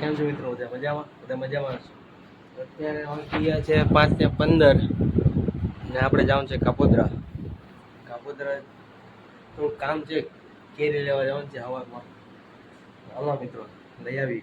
કેમ છો મિત્રો? બધા મજામાં? બધા મજામાં છો? અત્યારે પાંચ ને પંદર. ને આપણે જવાનું છે કાપોદ્રા. કાપોદ્રા થોડું કામ છે, કેરી લેવા જવાનું છે હવામાં. હાલો મિત્રો, લઈ આવી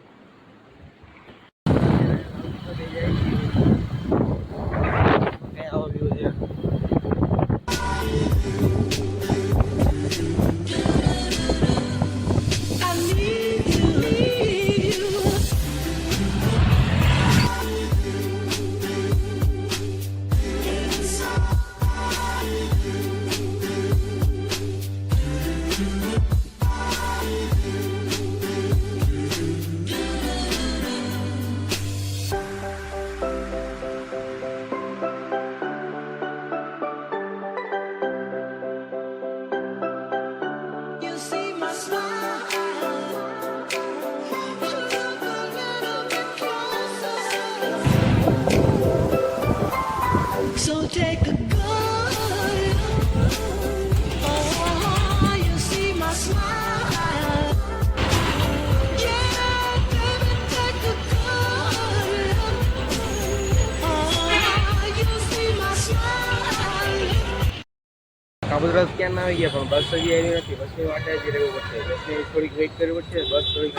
કાપોદ્રા ક્યાં ના આવી ગયા, પણ બસ હજી આવી નથી. બસની વાટે જ રહેવું પડશે. બસની થોડીક વેઇટ કરવી પડશે. બસ થોડીક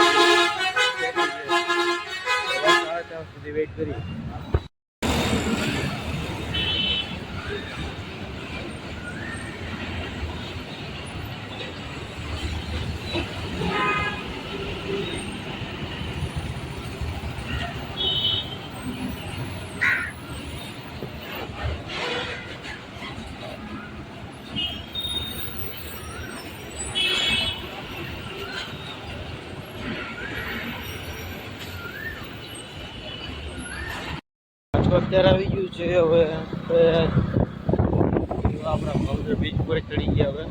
સુધી વેઇટ કરી. અત્યારે આવી ગયું છે હવે આપણે ભાવનગર બીચ પર ચડી ગયા હવે.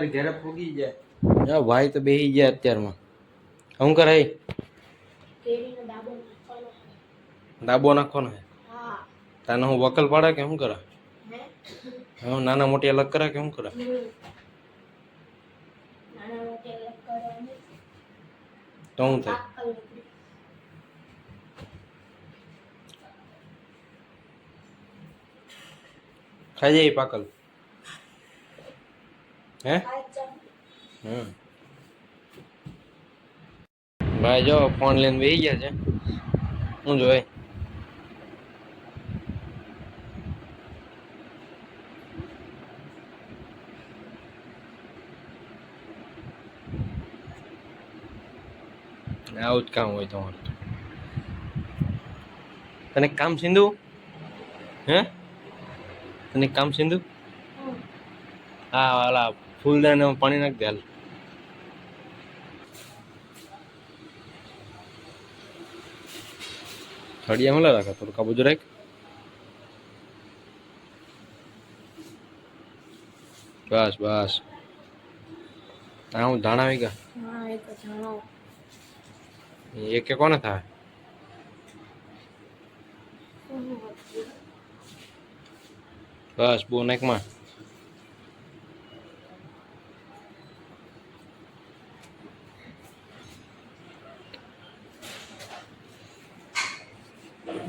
અત્યારે ઘેરે ફૂગી જાય ભાઈ તો બેસી ગયા અત્યારમાં. શું કરાય કેરીનો ડાબો નાખવાનો હે હા. તાને હું વકલ પાડે કે શું કરે? હે? હું નાના મોટી અલગ કરે કે શું કરે? તો હું થાય? ખાઈ જાય પાકલ હે આ ચમ હમ ભાઈ જો ફોન લઈને બેસી ગયા છે હું જોઈ આવું જ કામ હોય તમારું તને એક કામ સિંધુ હે તને એક કામ સિંધુ હા ઓલા ફૂલદાને પાણી નાખ દેલ હાલ. થડિયા મળે રાખે થોડું કાબુજ રાખ. બસ બસ. હા હું જાણાવી ગયા એક કે કોને થાય? બસ બો નાખમાં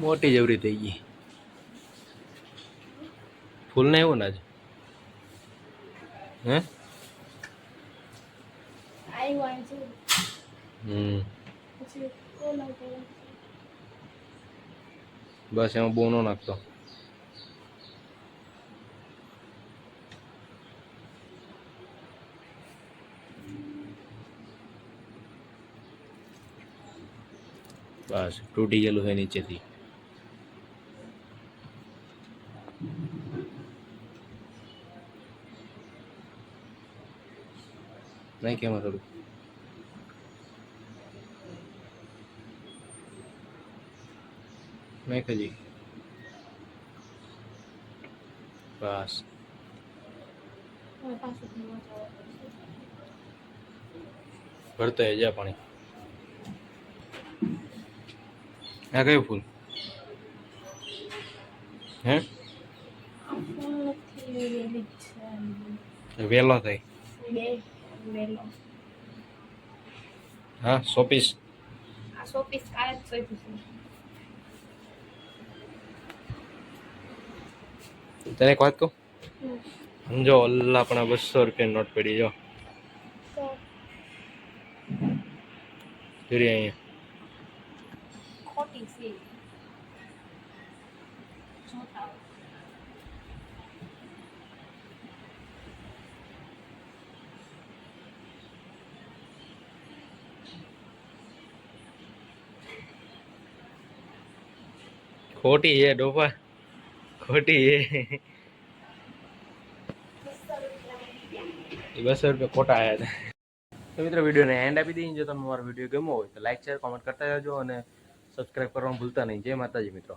મોટી જવરી થઈ ગઈ. ફૂલ ને એવું ને આજ હે? આવ્યો અહીં છે હમ. પછી કોલ આવ્યો બસ એમાં બહુ ન નાખતો. બસ તૂટી ગયેલું છે નીચેથી. નહીં કેમાં થોડું નહીં ખજી. બસ. ભરતા એ જા પાણી. આ કયું ફૂલ? હે? વેલો થઈ. વેલો હા સોપીસ આ સો પીસ કાલે જ છે. તને એક વાત કહું? સમજો અલ્લાહ પણ બસો રૂપિયા નોટ પડી જો. તો? અહીંયા. ખોટી છે. જોતા ખોટી છે ડોફા. ખોટી છે. એ બસો રૂપિયા ખોટા આવ્યા હતા. તો મિત્રો વિડીયોને એન્ડ આપી દઈએ. જો તમને મારો વીડિયો ગમ્યો હોય તો લાઈક શેર કોમેન્ટ કરતા જજો અને સબસ્ક્રાઈબ કરવાનું ભૂલતા નહીં. જય માતાજી મિત્રો.